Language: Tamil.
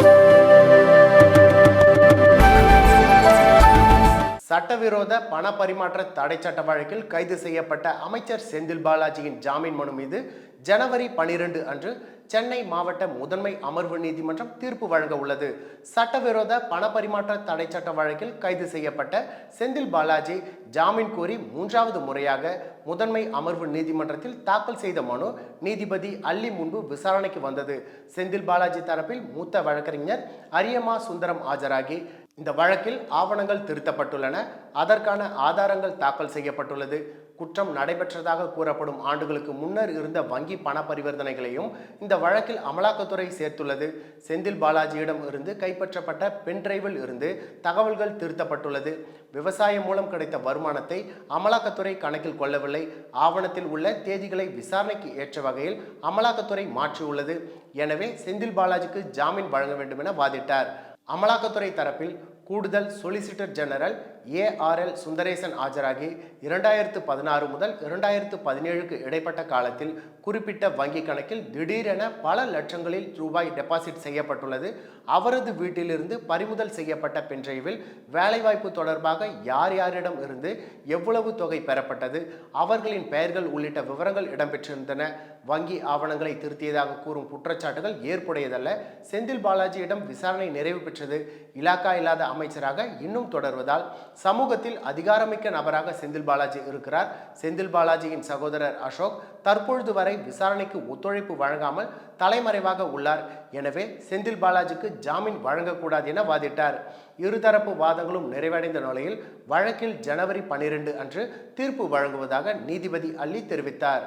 Thank you. சட்டவிரோத பண பரிமாற்ற தடை சட்ட வழக்கில் கைது செய்யப்பட்ட அமைச்சர் செந்தில் பாலாஜியின் ஜாமீன் மனு மீது ஜனவரி பனிரெண்டு அன்று சென்னை மாவட்ட முதன்மை அமர்வு நீதிமன்றம் தீர்ப்பு வழங்க உள்ளது. சட்டவிரோத பண பரிமாற்ற தடை சட்ட வழக்கில் கைது செய்யப்பட்ட செந்தில் பாலாஜி ஜாமீன் கோரி மூன்றாவது முறையாக முதன்மை அமர்வு நீதிமன்றத்தில் தாக்கல் செய்த மனு நீதிபதி அள்ளி முன்பு விசாரணைக்கு வந்தது. செந்தில் பாலாஜி தரப்பில் மூத்த வழக்கறிஞர் அரியமா சுந்தரம் ஆஜராகி இந்த வழக்கில் ஆவணங்கள் திருத்தப்பட்டுள்ளன. அதற்கான ஆதாரங்கள் தாக்கல் செய்யப்பட்டுள்ளது. குற்றம் நடைபெற்றதாக கூறப்படும் ஆண்டுகளுக்கு முன்னர் இருந்த வங்கி பண பரிவர்த்தனைகளையும் இந்த வழக்கில் அமலாக்கத்துறை சேர்த்துள்ளது. செந்தில் பாலாஜியிடம் இருந்து கைப்பற்றப்பட்ட பென்டிரைவில் இருந்து தகவல்கள் திருத்தப்பட்டுள்ளது. விவசாயம் மூலம் கிடைத்த வருமானத்தை அமலாக்கத்துறை கணக்கில் கொள்ளவில்லை. ஆவணத்தில் உள்ள தேதிகளை விசாரணைக்கு ஏற்ற வகையில் அமலாக்கத்துறை மாற்றியுள்ளது. எனவே செந்தில் பாலாஜிக்கு ஜாமீன் வழங்க வேண்டும் என வாதிட்டார். அமலாக்கத்துறை தரப்பில் கூடுதல் சொலிசிட்டர் ஜெனரல் ஏஆர்எல் சுந்தரேசன் ஆஜராகி இரண்டாயிரத்து பதினாறு முதல் இரண்டாயிரத்து பதினேழுக்கு இடைப்பட்ட காலத்தில் குறிப்பிட்ட வங்கி கணக்கில் திடீரென பல லட்சங்களில் ரூபாய் டெபாசிட் செய்யப்பட்டுள்ளது. அவரது வீட்டிலிருந்து பறிமுதல் செய்யப்பட்ட பென்ட்ரைவில் வேலைவாய்ப்பு தொடர்பாக யார் யாரிடம் இருந்து எவ்வளவு தொகை பெறப்பட்டது அவர்களின் பெயர்கள் உள்ளிட்ட விவரங்கள் இடம்பெற்றிருந்தன. வங்கி ஆவணங்களை திருத்தியதாக கூறும் குற்றச்சாட்டுகள் ஏற்புடையதல்ல. செந்தில் பாலாஜியிடம் விசாரணை நிறைவு பெற்றது. இலாக்கா இல்லாத அமைச்சராக இன்னும் தொடர்வதால் சமூகத்தில் அதிகாரமிக்க நபராக செந்தில் பாலாஜி இருக்கிறார். செந்தில் பாலாஜியின் சகோதரர் அசோக் தற்பொழுது வரை விசாரணைக்கு ஒத்துழைப்பு வழங்காமல் தலைமறைவாக உள்ளார். எனவே செந்தில் பாலாஜிக்கு ஜாமீன் வழங்கக்கூடாது என வாதிட்டார். இருதரப்பு வாதங்களும் நிறைவடைந்த நிலையில் வழக்கில் ஜனவரி பனிரெண்டு அன்று தீர்ப்பு வழங்குவதாக நீதிபதி அல்லி தெரிவித்தார்.